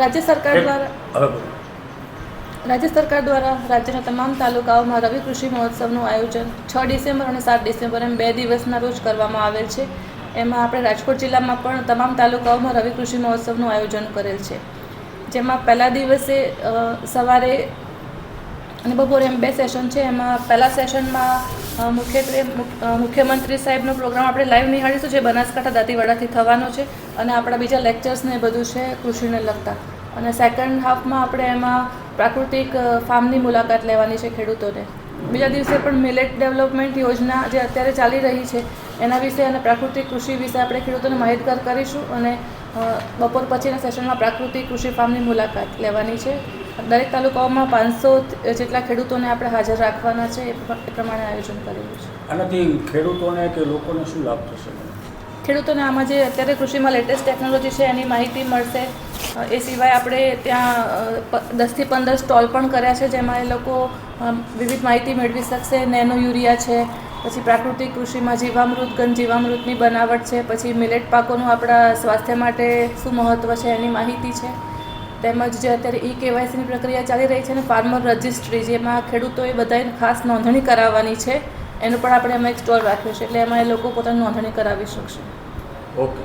રાજ્ય સરકાર દ્વારા રાજ્ય સરકાર દ્વારા રાજ્યના તમામ તાલુકાઓમાં રવિ કૃષિ મહોત્સવનું આયોજન છ ડિસેમ્બર અને સાત ડિસેમ્બર એમ બે દિવસના રોજ કરવામાં આવેલ છે. એમાં આપણે રાજકોટ જિલ્લામાં પણ તમામ તાલુકાઓમાં રવિ કૃષિ મહોત્સવનું આયોજન કરેલ છે. જેમાં પહેલા દિવસે સવારે અને બપોરે એમ બે સેશન છે. એમાં પહેલા સેશનમાં મુખ્યત્વે મુખ્યમંત્રી સાહેબનો પ્રોગ્રામ આપણે લાઈવ નિહાળીશું, જે બનાસકાંઠા દાંતીવાડાથી થવાનો છે અને આપણા બીજા લેક્ચર્સને બધું છે કૃષિને લગતા. અને સેકન્ડ હાફમાં આપણે એમાં પ્રાકૃતિક ફાર્મની મુલાકાત લેવાની છે ખેડૂતોને. બીજા દિવસે પણ મિલેટ ડેવલપમેન્ટ યોજના જે અત્યારે ચાલી રહી છે, એના વિશે અને પ્રાકૃતિક કૃષિ વિશે આપણે ખેડૂતોને માહિતગાર કરીશું અને બપોર પછીના સેશનમાં પ્રાકૃતિક કૃષિ ફાર્મની મુલાકાત લેવાની છે. દરેક તાલુકાઓમાં પાંચસો જેટલા ખેડૂતોને આપણે હાજર રાખવાના છે એ પ્રમાણે આયોજન કરેલું છે. આનાથી ખેડૂતોને કે લોકોને શું લાભ થશે? ખેડૂતોને આમાં જે અત્યારે કૃષિમાં લેટેસ્ટ ટેકનોલોજી છે એની માહિતી મળશે. એ સિવાય આપણે ત્યાં દસથી પંદર સ્ટોલ પણ કર્યા છે જેમાં એ લોકો વિવિધ માહિતી મેળવી શકશે. નેનો યુરિયા છે પછી પ્રાકૃતિક કૃષિમાં જીવામૃત ગન જીવામૃતની બનાવટ છે પછી મિલેટ પાકોનું આપણા સ્વાસ્થ્ય માટે શું મહત્ત્વ છે એની માહિતી છે. તેમજ જે અત્યારે ઈ કેવાયસીની પ્રક્રિયા ચાલી રહી છે ને ફાર્મર રજિસ્ટ્રી, જેમાં ખેડૂતોએ બધાએ ખાસ નોંધણી કરાવવાની છે. એનું પણ આપણે એમાં એક સ્ટોલ રાખ્યો છે, એટલે એમાં એ લોકો પોતાની નોંધણી કરાવી શકશે. ઓકે.